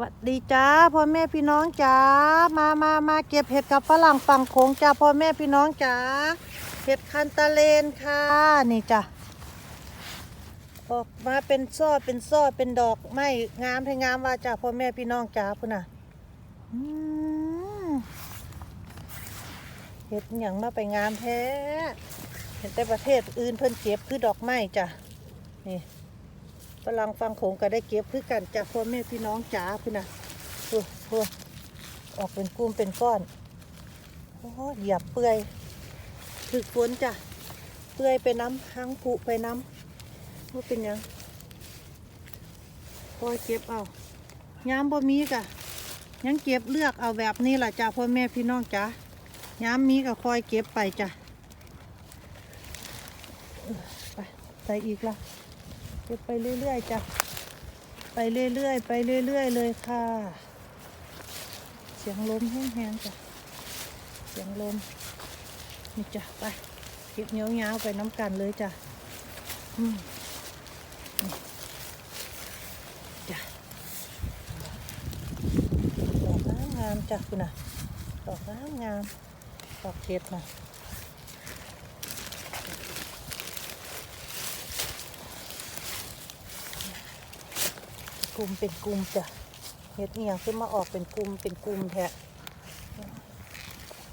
สวัสดีจ้าพ่อแม่พี่น้องจ้ามามามาเก็บเห็ดกับฝรั่งฝั่งโขงจ้าพ่อแม่พี่น้องจ้าเห็ดคันตะเลนค่ะนี่จ้ะออกมาเป็นซ่อเป็นซ่อเป็นดอกไม้งามให้งามว่าจ้าพ่อแม่พี่น้องจ้าพุ่นน่ะเห็ดอย่างมาไปงามแท้เห็นแต่ประเทศอื่นเพิ่นเก็บคือดอกไม้จ้ะนี่ ฝรั่งฟังโขงก็ได้เก็บคือกันจากพ่อแม่พี่น้องจ๋าพี่นะโอ้โหออกเป็นกลุ่มเป็นก้อนโอ้เหยียบเปื่อยถึกฝนจ้ะเปื่อยไปน้ำหังผุไปน้ำว่าเป็นยังคอยเก็บเอาย้ำบ่มีกะยังเก็บเลือกเอาแบบนี้แหละจ้ะพ่อแม่พี่น้องจ๋าย้ำมีก็คอยเก็บไปจ้ะไปใส่อีกละ เก็บไปเรื่อยๆจ้ะไปเรื่อยๆไปเรื่อยๆเลยค่ะ เสียงลมแห้งๆจ้ะเสียงลมนี่จ้ะไปเก็บเงี้ยวๆไปน้ำกันเลยจ้ะอืมนี่จ้ะดอกงามจ้ะคุณน่ะดอกงามๆดอกเห็ดน่ะ กลุ่มเป็นกลุ่มจ้ะเห็ดเอียงขึ้นมาออกเป็นกลุ่มเป็นกลุ่มแทะ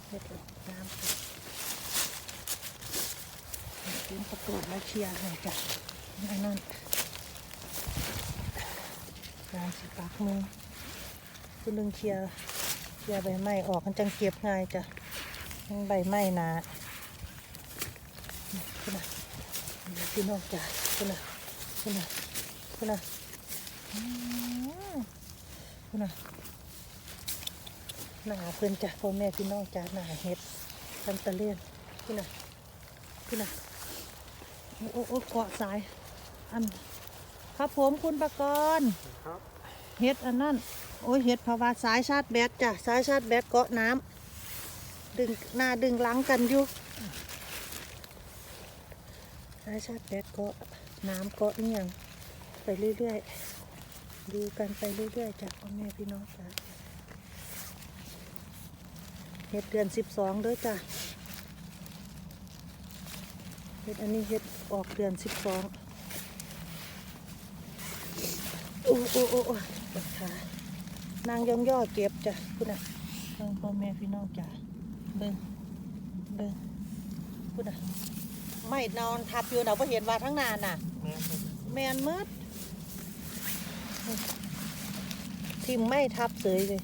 เห็ดน้ำจ้ะกินประกอบมาเชียร์ให้จ้ะนั่นนั่นน้ำสิปักมือคุณลึงเชียร์เชียร์ใบไม้ออกมันจังเก็บง่ายจ้ะยังใบไม้หนาขึ้นนะพี่น้องจ้ะขึ้นนะขึ้นนะขึ้นนะอืม คุณน่ะหนาเพิ่นจ้ะพ่อแม่พี่น้องจ้ะหนาเห็ดทันตะเลียนคุณน่ะคุณน่ะโอ้โอ้โอ้เกาะสาย อัน ครับผมคุณประกรณ์ครับเห็ดอันนั้น โอ้ยเห็ดภาวะสายชาร์จแบตจ้ะสายชาร์จแบตเกาะน้ำดึงหน้าดึงหลังกันอยู่สายชาร์จแบตเกาะน้ำเกาะเนี่ยงไปเรื่อยๆ ดูกันไปเรื่อยๆจากพ่อแม่พี่น้องจ้ะเห็ดเดือนสิบสองเด้อจ้ะเห็ดอันนี้เห็ดออกเดือนสิบสองโอ้โอ้โอ้โอ้ปวดขานางย่องย่อเก็บจ้ะคุณน่ะเบิ่งพ่อแม่พี่น้องจ้ะเบิ่งเบิ่งคุณน่ะไม่นอนทับอยู่นะเพราะเห็นว่าทั้งนานน่ะ แม่ครับแมนมืด ทิมไม่ทับเสยเลย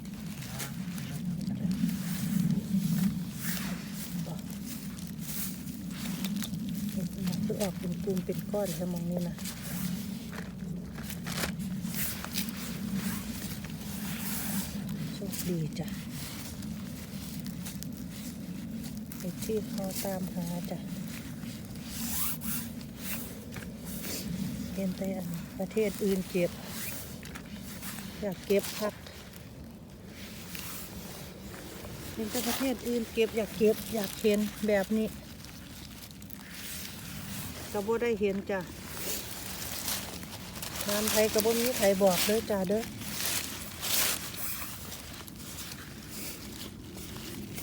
คือออกเป็นกลุ่มเป็นก้อนแค่มองนี้นะโชคดีจ้ะไปที่เขาตามหาจ้ะเห็นแต่อันประเทศอื่นเก็บ อยากเก็บพักเห็นแต่ประเทศอื่นเก็บอยากเก็บอยากเห็นแบบนี้ก็บ่ได้เห็นจ้ะงานไทยก็บ่มีใครบอกเด้อจ้าเด้อ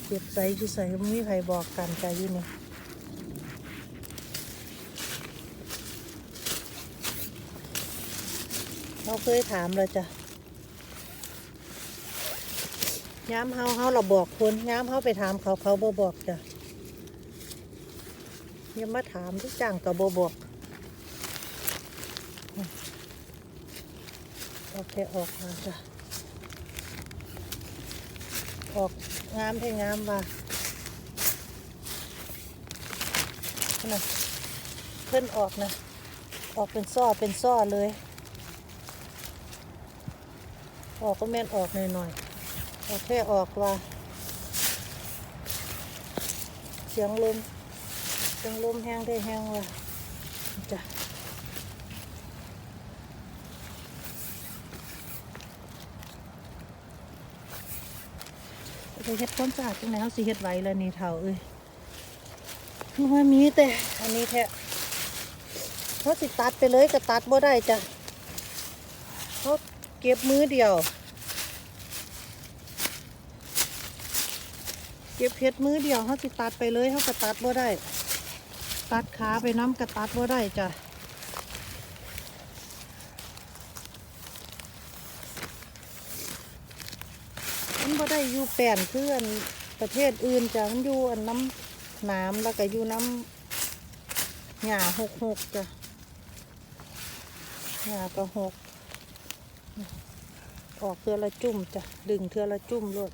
เก็บใส่ที่ใส่มีใครบอกกันจ้าอยู่นี่เราเคยถามเลยจ้ะ ย้ำเฮาเฮาเราบอกคนย้ำเฮาไปถามเขาเขาบ่บอกจ้ะอยังมาถามทุกอย่างกับบ่บอกโอเคออกมาจ้ะออกงามให้งามว่านะเพิ่นออกนะ ออกเป็นซ้อเป็นซ้อเลย ออกก็แม่นออกหน่อยๆ ออกแค่ออกว่า เสียงลม เสียงลมแห้งได้แห้งว่ะจ้ะไปเฮ็ดความสะอาดจังไหนเขาสิเฮ็ดไหวแล้วนี่เท่าเอ้ยมันมีแต่ อันนี้แท้เขาสิตัดไปเลยก็ตัดบ่ได้จ้ะเขาเก็บมือเดียว เก็บเห็ดมือเดียวเขาสิตัดไปเลยเขาก็ตัดบ่ได้ ตัดขาไปน้ำก็ตัดบ่ได้จ้ะมันบ่ได้อยู่แป่นเพื่อนประเทศอื่นจ้ะมันอยู่อันน้ำน้ำแล้วก็อยู่น้ำหญ้าหกหกจ้ะหญ้าก็หกออกเทือละจุ่มจ้ะดึงเทือละจุ่มรด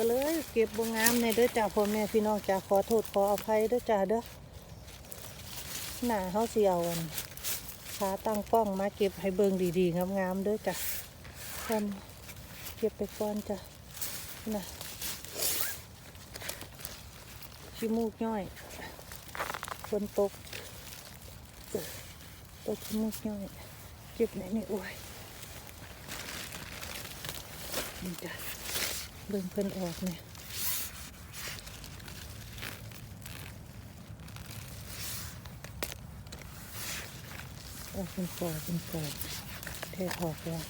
ก็เลยเก็บบงามในเด้อจ้าพ่อแม่พี่น้องจ้าขอโทษขออภัยเด้อจ้าเด้อหนาเขาเสียวันขาตั้งกล้องมาเก็บให้เบิงดีๆงามๆเด้อจ้ะท่านเก็บไปก่อนจ้ะน่ะชิมูกย่อยฝนตกตกชิมูกย่อย เก็บไหนนี่โอ้ยนี่จ้ะ เบิ่งเพิ่นออกเนี่ยออกเป็นกอเป็นกอเทออกแล้ว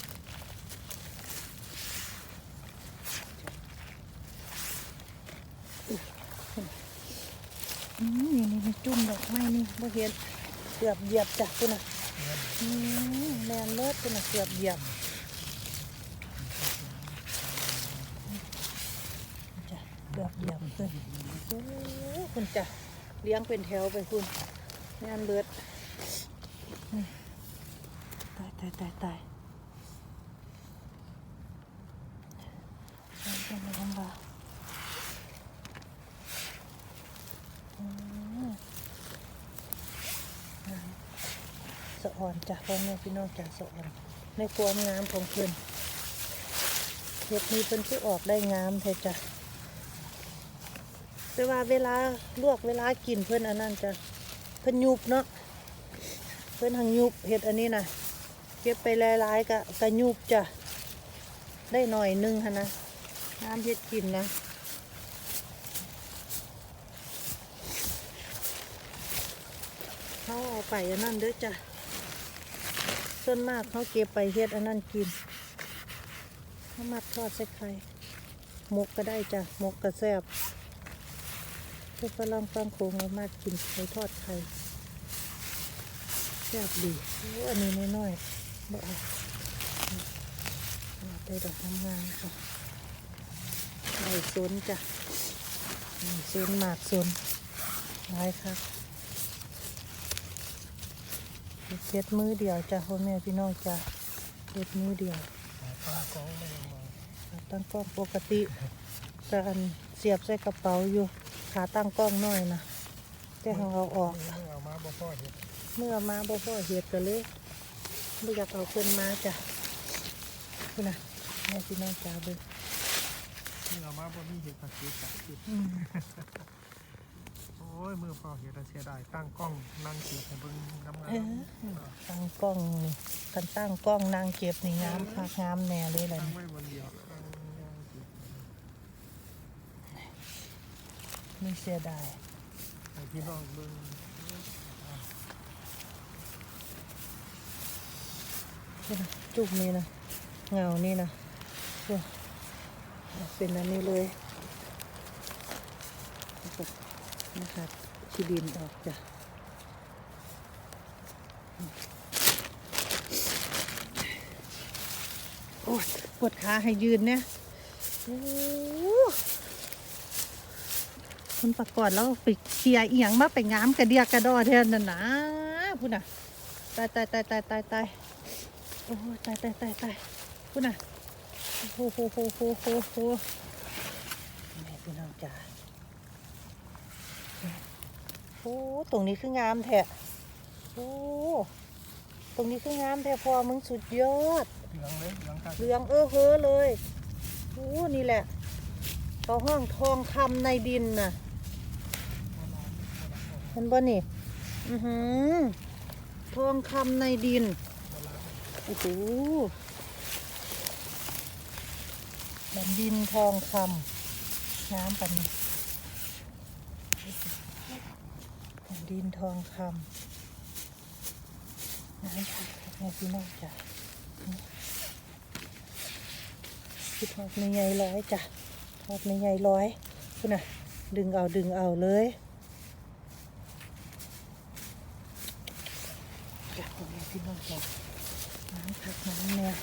อืมนี่นี่จุ่มดอกไม้นี่บ่เห็นเกือบเหยียบจ้ะคุณน่ะอืมแมนเลิศเป็นอะเกือบเหยียบจ้ะเกือบเหยียบเลยโอ้ คุณจ้ะเลี้ยงเป็นแถวไปคุณแมนเลิศนี่ตายตายตายตายตายตายลำบากอืมสะอ่อนจ้ะพ่อแม่พี่น้องจ้ะสะอ่อนในความงามของเพิ่นเห็ดนี้เพิ่นคือออกได้งามแท้จ้ะ แต่ว่าเวลาลวกเวลากินเพิ่อนอันนั้นจะเพิ่นยุบเนาะเพิ่อนหังยุบเห็ดอันนี้นะเก็บไปหลายๆกะกะยุบจ้ะได้หน่อยนึงฮะนะน้ำเห็ดกินนะเขาเอาไปอันนั้นเด้อจ้ะส่วนมากเขาเก็บไปเฮ็ดอันนั้นกินเขามักทอดใส่ไข่หมกก็ได้จ้ะหมกก็แซ่บ พวกฝรั่งฟังโขงเรามากกินไข่ทอดไข่แซ่บดีโอ้อันนี้น้อยๆบอาเอาได้ดอกงามๆค่ะได้ซนจ้ะนี่ซนหมากซนหลายครับเฮ็ดมือเดียวจ้ะพ่อแม่พี่น้องจ้ะเฮ็ดมือเดียวตั้งกล้องตั้งกล้องปกติแต่อันเสียบใส่กระเป๋าอยู่ ขาตั้งกล้องน้อยนะแต่ของเราออกเมื่อเอามาบ่พอเห็ดเมื่อมาบ่พ่อเฮ็ดกันเลยไม่อยากเอาเพิ่นมาจ้ะคุณน่ะแม่พี่น้องจ้าเบิ่งเมื่อเอามาบ่มีเห็ดผักชีสักติดอืมโอ้ยมือพอเห็ดแล้วเสียดายตั้งกล้องนั่งเก็บให้เบิ่งน้ำงาเอมอตั้งกล้องนี่กันตั้งกล้องนางเก็บนี่งามคักงามแน่เลยแหละตั้งนี่ไว้บนเดียวตั้งย่างเก็บ ไม่เสียดายให้พี่น้องเบิ่งนี่นะจุกนี่นะเงานี่นะเป็นอันนี้เลยนะคะที่ดินออกจ้ะโอ้ปวดขาให้ยืนเนี่ยโอ้ คุณประกอบแล้วไปเคลียเอียงมาไปงามกระเดียกระดอแทนน่ะนะพูดน่ะตายตายตายตายตายตายโอ้ตายตายตายตายคุณน่ะโอ้โหโหโหโหโหแม่พี่น้องจ๋าโอ้ตรงนี้คืองามแท้โอ้ตรงนี้คืองามแท้พอมึงสุดยอดเหลืองเลยเหลืองเหลืองเออเฮ้อเลยโอ้นี่แหละเขาห้องทองคำในดินน่ะ เห็นบ่นี่อือหือทองคำในดินโอ้โหแผ่นดินทองคำน้ำปันนี้แผ่นดินทองคำน้ำปันแม่พี่น้องจ้ะคือทอดไม่ใหญ่ร้อยจ้ะทอดไม่ใหญ่ร้อยคุณน่ะ ดึงเอาดึงเอาเลยจ้ะพ่อแม่พี่น้องจ้ะน้ำ ผักน้ำแนว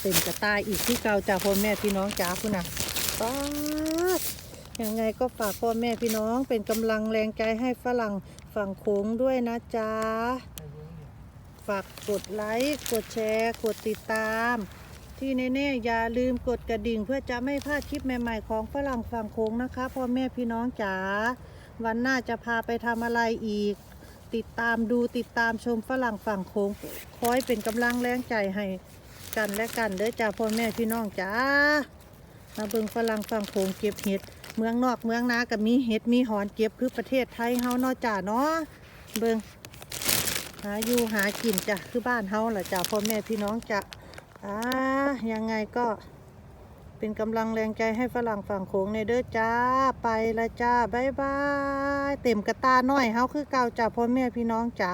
เต็มกระตายอีกที่เก่าจ้ะพ่อแม่พี่น้องจ้าคุณนะป๊ายังไงก็ฝากพ่อแม่พี่น้องเป็นกำลังแรงใจให้ฝรั่งฝั่งโขงด้วยนะจ๊ะ ฝากกดไลค์กดแชร์ กดติดตาม ที่แน่ๆอย่าลืมกดกระดิ่งเพื่อจะไม่พลาดคลิปใหม่ๆของฝรั่งฝั่งโค้งนะคะพ่อแม่พี่น้องจ๋า วันหน้าจะพาไปทำอะไรอีก ติดตามดูติดตามชมฝรั่งฝั่งโค้งคอยเป็นกำลังแรงใจให้กันและกันเด้อจ้าพ่อแม่พี่น้องจ๋ามาเบิ่งฝรั่งฝั่งโค้งเก็บเห็ด เมืองนอกเมืองนากับมีเห็ดมีหอนเก็บคือประเทศไทยเฮาเนาะจ้าเนาะเบิ่งหาอยู่หากินจ้ะคือบ้านเฮาแหละจ้ะพ่อแม่พี่น้องจ้ะอ่ายังไงก็ เป็นกำลังแรงใจให้ฝรั่งฝั่งโขงในเด้อจ้า ไปละจ้าบ๊ายบาย เต็มกระตาหน่อยเฮาคือเก่าจ้าพ่อแม่พี่น้องจ้า